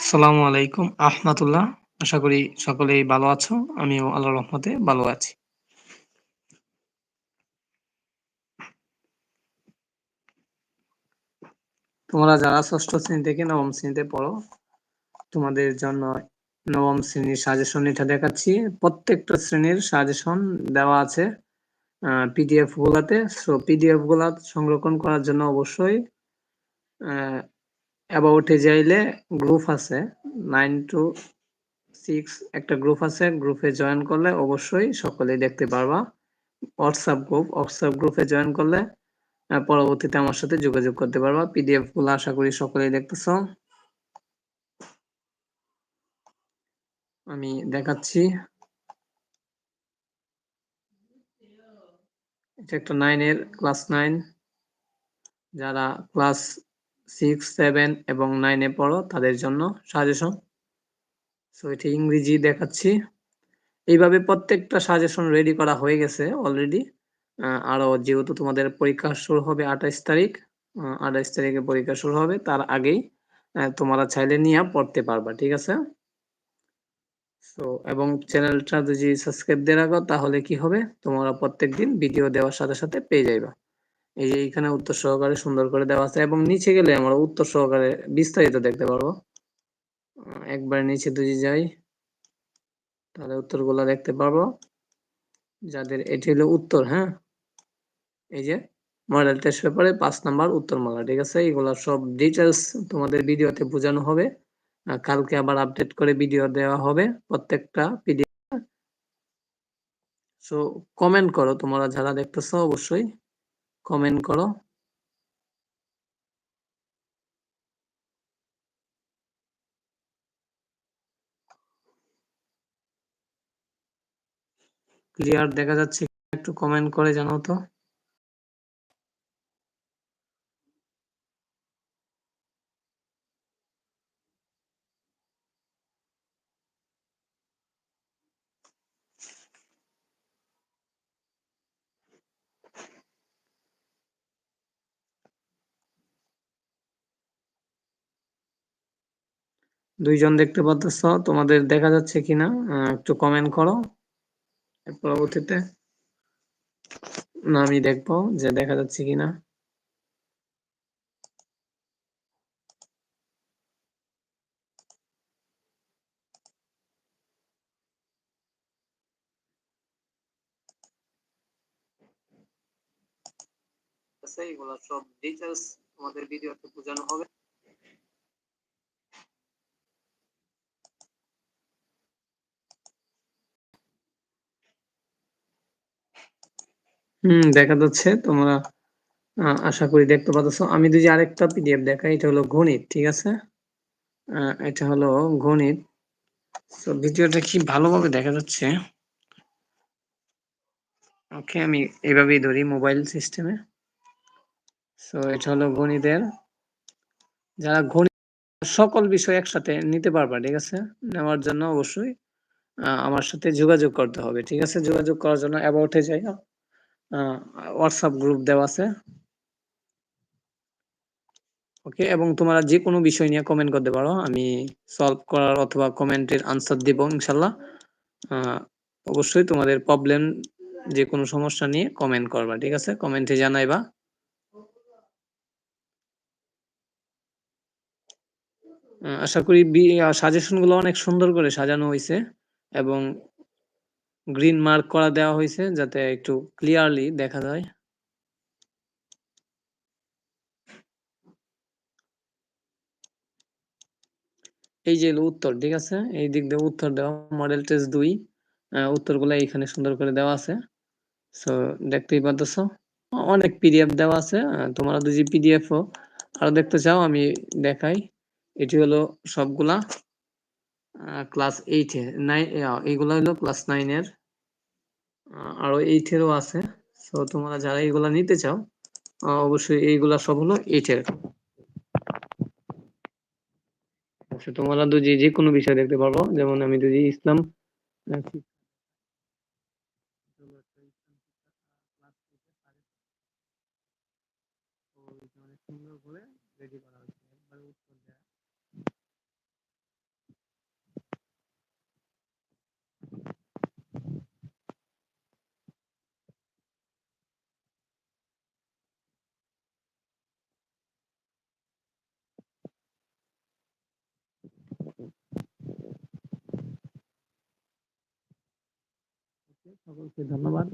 আসসালামু আলাইকুম, আহমাতুল্লাহ। আশা করি সকলেই ভালো আছো, আমিও আল্লাহর রহমতে ভালো আছি। তোমরা যারা ষষ্ঠ শ্রেণি থেকে নবম শ্রেণীতে পড়ো, তোমাদের জন্য নবম শ্রেণির সাজেশন এটা দেখাচ্ছি। প্রত্যেকটা শ্রেণির সাজেশন দেওয়া আছে পিডিএফ গুলাতে। সো পিডিএফগুলা সংরক্ষণ করার জন্য অবশ্যই অ্যাবাউটে যাইলে গ্রুপ আছে নাইন টু সিক্স একটা গ্রুপ আছে গ্রুপে জয়েন করলে অবশ্যই সকলেই দেখতে পারবা। হোয়াটসঅ্যাপ গ্রুপ হোয়াটসঅ্যাপ গ্রুপে জয়েন করলে পরবর্তীতে আমার সাথে যোগাযোগ করতে পারবা। পিডিএফগুলো আশা করি সকলেই দেখতেছ। আমি দেখাচ্ছি। এটা একটা নাইনের ক্লাস নাইন যারা ক্লাস সিক্স সেভেন এবং নাইনে পড়ো, তাদের জন্য সাজেশন সো এটি ইংরেজি দেখাচ্ছি। এইভাবে প্রত্যেকটা সাজেশন রেডি করা হয়ে গেছে অলরেডি আরও যেহেতু তোমাদের পরীক্ষা শুরু হবে আঠাইশ তারিখ আঠাইশ তারিখে পরীক্ষা শুরু হবে, তার আগেই তোমরা চাইলে নিয়ে পড়তে পারবা, ঠিক আছে? সো এবং চ্যানেলটা যদি সাবস্ক্রাইব দিয়ে রাখো, তাহলে কি হবে? তোমরা প্রত্যেক দিন ভিডিও দেওয়ার সাথে সাথে পেয়ে যাইবা। এই যে এখানে উত্তর সহকারে সুন্দর করে দেওয়া আছে এবং নিচে গেলে আমরা উত্তর সহকারে বিস্তারিত দেখতে পারব। একবার নিচে যদি যাই, তাহলে উত্তরগুলো দেখতে পারব। যাদের এটি হলো উত্তর হ্যাঁ? এই যে মডেল টেস্ট পেপারে পাঁচ নাম্বার উত্তরমালা, ঠিক আছে? এগুলো সব ডিটেলস তোমাদের ভিডিওতে বোঝানো হবে। কালকে আবার আপডেট করে ভিডিও দেওয়া হবে প্রত্যেকটা পিডিএফ সো কমেন্ট করো, তোমরা যারা দেখতেছো, অবশ্যই কমেন্ট করো। ক্লিয়ার দেখা যাচ্ছে একটু কমেন্ট করে জানাও তো। দুইজন দেখতে পাচ্ছ তোমাদের দেখা যাচ্ছে কিনা? একটু কমেন্ট করো। পরবর্তীতে না আমি দেখব যে দেখা যাচ্ছে কিনা। এইগুলো সব ডিটেলস তোমাদের ভিডিওতে বোঝানো হবে। হুম দেখা যাচ্ছে। তোমরা আশা করি দেখতে পাচ্ছ আমি যদি আরেকটা পিডিএফ দেখাই এটা হলো গণিত ঠিক আছে? আহ, এটা হলো গণিত। তো ভিডিওটা কি ভালোভাবে দেখা যাচ্ছে? ওকে আমি এভাবেই ধরি মোবাইল সিস্টেমে। সো এটা হলো গণিতের। যারা গণিত সকল বিষয় একসাথে নিতে পারবা ঠিক আছে? নেওয়ার জন্য অবশ্যই আমার সাথে যোগাযোগ করতে হবে ঠিক আছে? যোগাযোগ করার জন্য অ্যাবাউটে যাই হোয়াটসঅ্যাপ গ্রুপ দেওয়া আছে। ওকে এবং তোমরা যে কোনো বিষয় নিয়ে কমেন্ট করতে পারো। আমি সলভ করার অথবা কমেন্টের আনসার দিব ইনশাল্লাহ অবশ্যই তোমাদের প্রবলেম যে কোনো সমস্যা নিয়ে কমেন্ট করবা, ঠিক আছে? কমেন্টে জানাইবা। আশা করি সাজেশনগুলো অনেক সুন্দর করে সাজানো হয়েছে এবং গ্রিন মার্ক করা দেওয়া হয়েছে যাতে একটু ক্লিয়ারলি দেখা যায়। এই যে উত্তর, ঠিক আছে? এই দিক দিয়ে উত্তর দেওয়া মডেল টেস্ট দুই। উত্তরগুলো এখানে সুন্দর করে দেওয়া আছে। সো দেখতেই পাচ্ছ অনেক পিডিএফ দেওয়া আছে। তোমরা যদি পিডিএফ আরও দেখতে চাও, আমি দেখাই। এটি হলো সবগুলা। ক্লাস এইটে নাইন এইগুলা হলো ক্লাস নাইনের আরও এইটেরও আছে। সো তোমরা যারা এইগুলা নিতে চাও অবশ্যই এইগুলা সব হলো এইটের তোমরা দুজি যে কোনো বিষয় দেখতে পারব যেমন আমি দুজি ইসলাম সকলকে ধন্যবাদ।